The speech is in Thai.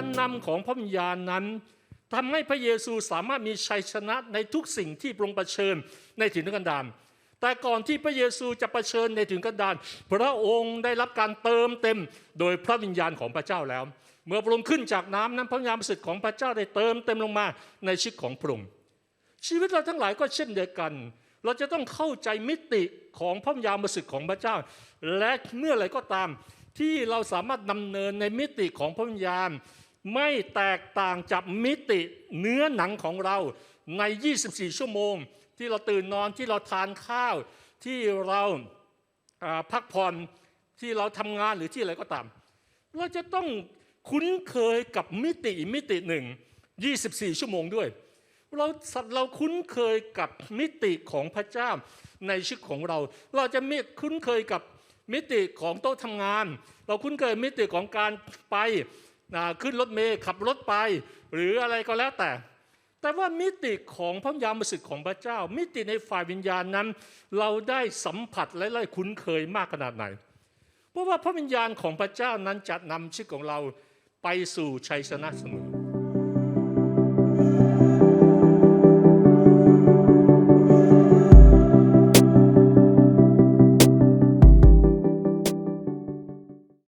การนำของพระวิญญาณนั้นทำให้พระเยซูสามารถมีชัยชนะในทุกสิ่งที่พระองค์เผชิญในถิ่นทุกันดารแต่ก่อนที่พระเยซูจะเผชิญในถิ่นกันดารพระองค์ได้รับการเติมเต็มโดยพระวิญญาณของพระเจ้าแล้ว เมื่อพระองค์ขึ้นจากน้ำนั้นพระวิญญาณบริสุทธิ์ของพระเจ้าได้เติมเต็มลงมาในชีวิตของพระองค์ชีวิตเราทั้งหลายก็เช่นเดียวกัน เราจะต้องเข้าใจมิติของพระวิญญาณบริสุทธิ์ของพระเจ้า และเมื่อไรก็ตามที่เราสามารถดำเนินในมิติของพระวิญญาณ ไม่แตกต่างจากมิติเนื้อหนังของเราใน 24 ชั่วโมง ที่เราตื่นนอนที่เราทานข้าว ที่เราพักผ่อนที่เราทำงานหรือที่อะไรก็ตาม เราจะต้องคุ้นเคยกับมิติมิติหนึ่ง 24 ชั่วโมงด้วย เราสัตว์เราคุ้นเคยกับมิติของพระเจ้าในชีวิตของเรา เราจะมีคุ้นเคยกับมิติของโต๊ะทำงาน เราคุ้นเคยมิติของการไป ขึ้นรถเมล์ขับรถไป หรืออะไรก็แล้วแต่ แต่ว่ามิติของพระยามศึกของพระเจ้า มิติในฝ่ายวิญญาณนั้น เราได้สัมผัสและไล่คุ้นเคยมากขนาดไหน เพราะว่าพระวิญญาณของพระเจ้านั้นจะนำชีวิตของเราไปสู่ชัยชนะเสมอ